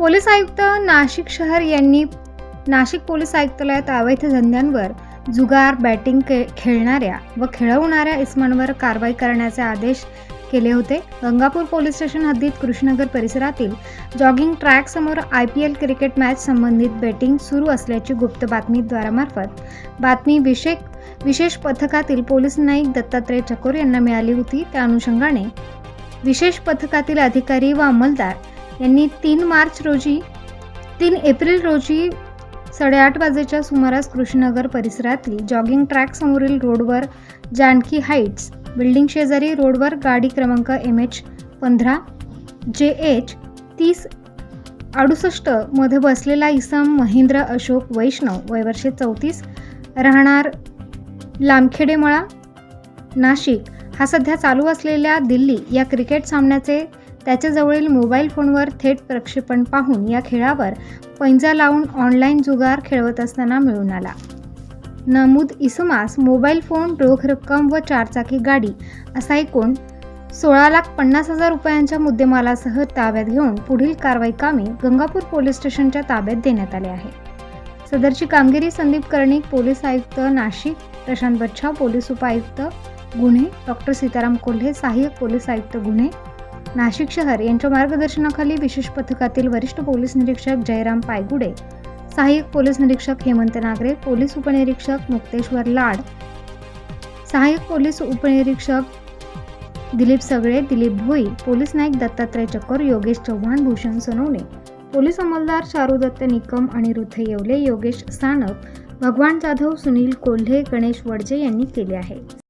Police आयुक्त नाशिक शहर यांनी नाशिक पोलीस आयुक्तालयात अवैध धंद्यांवर जुगार बॅटिंग के खेळणाऱ्या व खेळवणाऱ्या इस्मांवर कारवाई करण्याचे आदेश केले होते. गंगापूर पोलीस स्टेशन हद्दीत कृष्णनगर परिसरातील jogging ट्रॅकसमोर I P L cricket match संबंधित बेटिंग सुरू असल्याची गुप्त बातमीद्वारामार्फत बातमी विशेष विशेष पथकातील पोलीस नाईक दत्तात्रय चकोर यांना मिळाली होती. त्या अनुषंगाने विशेष पथकातील अधिकारी व अंमलदार यांनी तीन मार्च रोजी तीन एप्रिल रोजी साडेआठ वाजेच्या सुमारास कृष्णनगर परिसरातली जॉगिंग ट्रॅक समोरील रोडवर जानकी हाईट्स बिल्डिंग शेजारी रोडवर गाडी क्रमांक एम एच पंधरा जे एच तीस अडुसष्टमध्ये बसलेला इसम महेंद्र अशोक वैष्णव वयवर्षे चौतीस राहणार लामखेडेमळा नाशिक. हा सध्या चालू असलेल्या दिल्ली या क्रिकेट सामन्याचे त्याच्याजवळील मोबाईल फोनवर थेट प्रक्षेपण पाहून या खेळावर पैंजा लावून ऑनलाईन जुगार खेळवत असताना मिळून आला. नमूद इसमास मोबाईल फोन रोख रक्कम व चारचाकी गाडी असा एकूण सोळा लाख पन्नास हजार रुपयांच्या मुद्देमालासह ताब्यात घेऊन पुढील कारवाई कामी गंगापूर पोलीस स्टेशनच्या ताब्यात देण्यात आले आहे. सदरची कामगिरी संदीप कर्णिक पोलीस आयुक्त नाशिक प्रशांत बच्छा पोलीस उपायुक्त गुन्हे डॉक्टर सीताराम कोल्हे सहाय्यक पोलीस आयुक्त गुन्हे नाशिक शहर यांच्या मार्गदर्शनाखाली विशेष पथकातील वरिष्ठ पोलीस निरीक्षक जयराम पायगुडे सहाय्यक पोलीस निरीक्षक हेमंत नागरे पोलीस उपनिरीक्षक मुक्तेश्वर लाड सहाय्यक पोलीस उपनिरीक्षक दिलीप सगळे दिलीप भोई पोलीस नाईक दत्तात्रय चकोर योगेश चव्हाण भूषण सोनवणे पोलीस अंमलदार चारुदत्त निकम निकम अनिरुद्ध येवले योगेश सानप भगवान जाधव सुनील कोल्हे गणेश वडजे यांनी केले आहे.